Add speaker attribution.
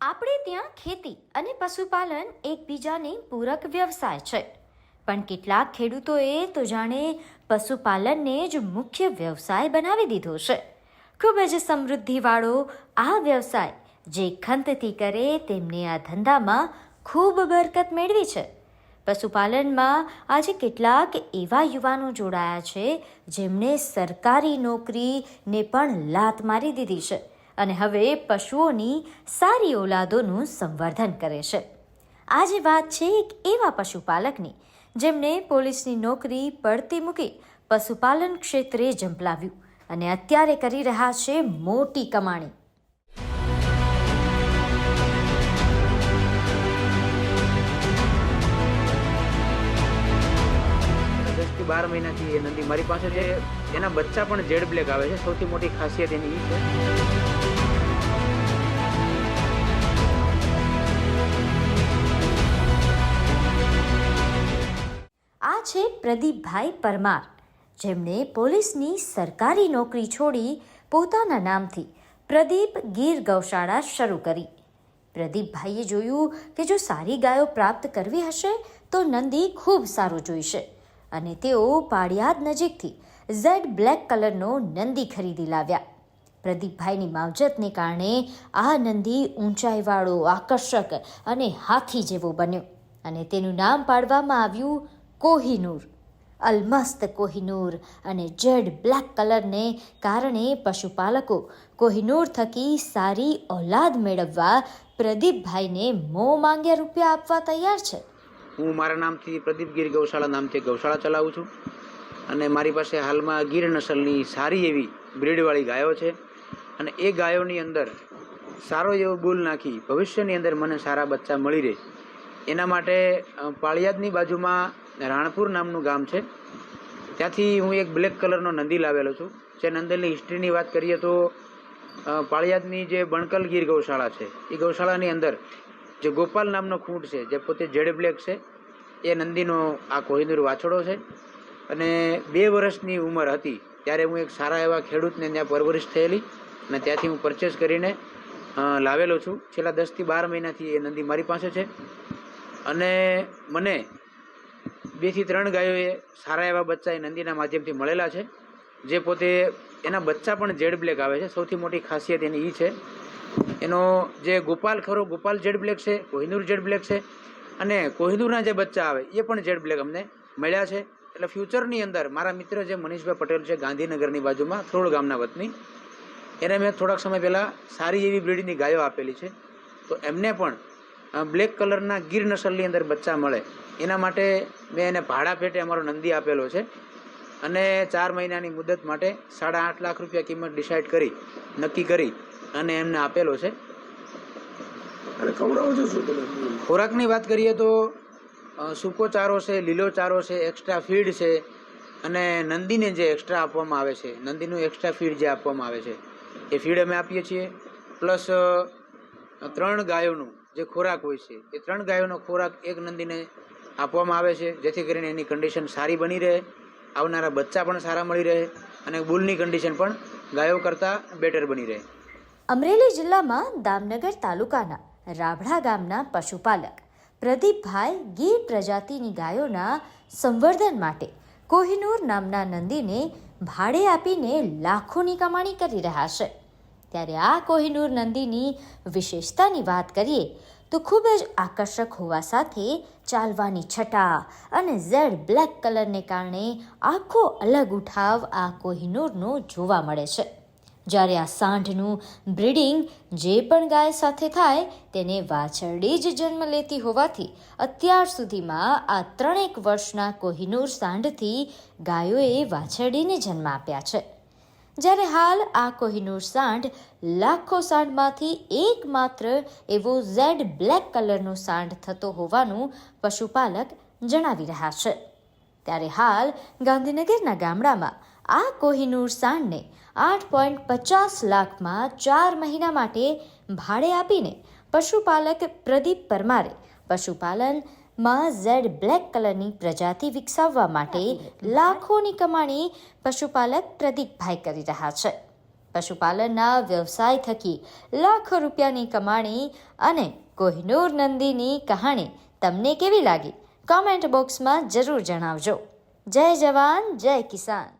Speaker 1: આપણે ત્યાં ખેતી અને પશુપાલન એકબીજાને પૂરક વ્યવસાય છે. પણ કેટલાક ખેડૂતોએ તો જાણે પશુપાલનને જ મુખ્ય વ્યવસાય બનાવી દીધો છે. ખૂબ જ સમૃદ્ધિવાળો આ વ્યવસાય જે ખંતથી કરે તેમને આ ધંધામાં ખૂબ બરકત મેળવી છે. પશુપાલનમાં આજે કેટલાક એવા યુવાનો જોડાયા છે જેમણે સરકારી નોકરીને પણ લાત મારી દીધી છે. અને હવે પશુઓની સારી ઓલાદોનું સંવર્ધન કરે છે. આજે વાત છે એક એવા પશુપાલકની જેમણે પોલીસની નોકરી પડતી મૂકી પશુપાલન ક્ષેત્રે ઝંપલાવ્યું અને અત્યારે કરી રહ્યા છે મોટી કમાણી.
Speaker 2: દસથી બાર મહિનાથી એ નદી મારી પાસે છે. એના બચ્ચા પણ જેડ બ્લેક આવે છે. સૌથી મોટી ખાસિયત એની છે.
Speaker 1: પ્રદીપભાઈ પરમાર, જેમણે પોલીસની સરકારી નોકરી છોડી પોતાના નામથી પ્રદીપ ગીર ગૌશાળા શરૂ કરી. પ્રદીપભાઈએ જોયું કે જો સારી ગાયો પ્રાપ્ત કરવી હશે, તો નંદી ખૂબ સારું જોઈશે અને તેઓ પાળિયાદ નજીકથી ઝેડ બ્લેક કલરનો નંદી ખરીદી લાવ્યા. પ્રદીપભાઈની માવજતને કારણે આ નંદી ઊંચાઈવાળો, આકર્ષક અને હાથી જેવો બન્યો અને તેનું નામ પાડવામાં આવ્યું કોહિનૂર, અલમસ્ત કોહિનૂર અને જેડ બ્લેક કલરને કારણે પશુપાલકો કોહિનૂર થકી સારી ઓલાદ મેળવવા પ્રદીપભાઈને મો માંગ્યા રૂપિયા આપવા તૈયાર છે.
Speaker 2: હું મારા નામથી પ્રદીપ ગીર ગૌશાળા નામથી ગૌશાળા ચલાવું છું અને મારી પાસે હાલમાં ગીર નસલની સારી એવી બ્રીડવાળી ગાયો છે અને એ ગાયોની અંદર સારો એવો બોલ નાખી ભવિષ્યની અંદર મને સારા બચ્ચા મળી રહે. એના માટે પાળિયાદની બાજુમાં રાણપુર નામનું ગામ છે. ત્યાંથી હું એક બ્લેક કલરનો નંદી લાવેલો છું. જે નંદીની હિસ્ટ્રીની વાત કરીએ તો પાળિયાદની જે બણકલ ગીર ગૌશાળા છે, એ ગૌશાળાની અંદર જે ગોપાલ નામનો ખૂંટ છે, જે પોતે જેડ બ્લેક છે, એ નંદીનો આ કોહિનૂર વાછડો છે. અને બે વર્ષની ઉંમર હતી ત્યારે હું એક સારા એવા ખેડૂતને ત્યાં પરવરિશ થયેલી અને ત્યાંથી હું પરચેસ કરીને લાવેલો છું. છેલ્લા દસથી બાર મહિનાથી એ નંદી મારી પાસે છે. અને મને બેથી ત્રણ ગાયોએ સારા એવા બચ્ચા એ નંદીના માધ્યમથી મળેલા છે. જે પોતે એના બચ્ચા પણ જેડ બ્લેક આવે છે. સૌથી મોટી ખાસિયત એની એ છે. એનો જે ગોપાલ ખરો, ગોપાલ જેડ બ્લેક છે, કોહિનૂર જેડ બ્લેક છે અને કોહિનૂરના જે બચ્ચા આવે એ પણ જેડ બ્લેક અમને મળ્યા છે. એટલે ફ્યુચરની અંદર મારા મિત્ર જે મનીષભાઈ પટેલ છે ગાંધીનગરની બાજુમાં, થોડ ગામના વતની, એને મેં થોડાક સમય પહેલાં સારી એવી બ્રિડની ગાયો આપેલી છે. તો એમને પણ બ્લેક કલરના ગીર નસલની અંદર બચ્ચા મળે. એના માટે મેં એને ભાડા પેટે અમારો નંદી આપેલો છે. અને ચાર મહિનાની મુદત માટે સાડા આઠ લાખ રૂપિયા કિંમત ડિસાઇડ કરી નક્કી કરી અને એમને આપેલો છે. ખોરાકની વાત કરીએ તો સૂકો ચારો છે લીલો ચારો છે એક્સ્ટ્રા ફીડ છે અને નંદીને જે એક્સ્ટ્રા આપવામાં આવે છે નંદીનું એક્સ્ટ્રા ફીડ જે આપવામાં આવે છે એ ફીડ અમે આપીએ છીએ. પ્લસ ત્રણ ગાયોનું. જે ખોરાક હોય છે, એ ત્રણ ગાયોનો ખોરાક એક નંદીને આપવામાં આવે છે, જેથી કરીને એની કન્ડિશન સારી બની રહે, આવનારા બચ્ચા પણ સારા મળી રહે અને બુલની કન્ડિશન પણ ગાયો કરતાં બેટર બની રહે.
Speaker 1: અમરેલી જિલ્લામાં દામનગર તાલુકાના રાભડા ગામના પશુપાલક પ્રદીપભાઈ ગીર પ્રજાતિની ગાયોના સંવર્ધન માટે કોહિનૂર નામના નંદીને ભાડે આપીને લાખોની કમાણી કરી રહ્યા છે. ત્યારે આ કોહિનૂર નંદીની વિશેષતાની વાત કરીએ, તો ખૂબ જ આકર્ષક હોવા સાથે ચાલવાની છટા અને ઝેડ બ્લેક કલરને કારણે આખો અલગ ઉઠાવ આ કોહિનૂરનો જોવા મળે છે. જ્યારે આ સાંઢનું બ્રીડિંગ જે પણ ગાય સાથે થાય, તેને વાછરડી જ જન્મ લેતી હોવાથી અત્યાર સુધીમાં આ ત્રણેક વર્ષના કોહિનૂર સાંઢથી ગાયોએ વાછરડીને જન્મ આપ્યા છે. જ્યારે હાલ આ કોહિનૂર સાંઢ લાખો સાંઢમાંથી એકમાત્ર એવો ઝેડ બ્લેક કલરનો સાંઢ થતો હોવાનું પશુપાલક જણાવી રહ્યા છે. ત્યારે હાલ ગાંધીનગરના ગામડામાં આ કોહિનૂર સાંઢને આઠ પોઈન્ટ પચાસ લાખમાં ચાર મહિના માટે ભાડે આપીને પશુપાલક પ્રદીપ પરમારે પશુપાલનમાં ઝેડ બ્લેક કલરની પ્રજાતિ વિકસાવવા માટે લાખોની કમાણી પશુપાલક પ્રદીપભાઈ કરી રહ્યા છે. પશુપાલનના વ્યવસાય થકી લાખો રૂપિયાની કમાણી અને કોહિનૂર નંદીની કહાણી તમને કેવી લાગી? કોમેન્ટ બોક્સમાં જરૂર જણાવજો. જય જવાન, જય કિસાન.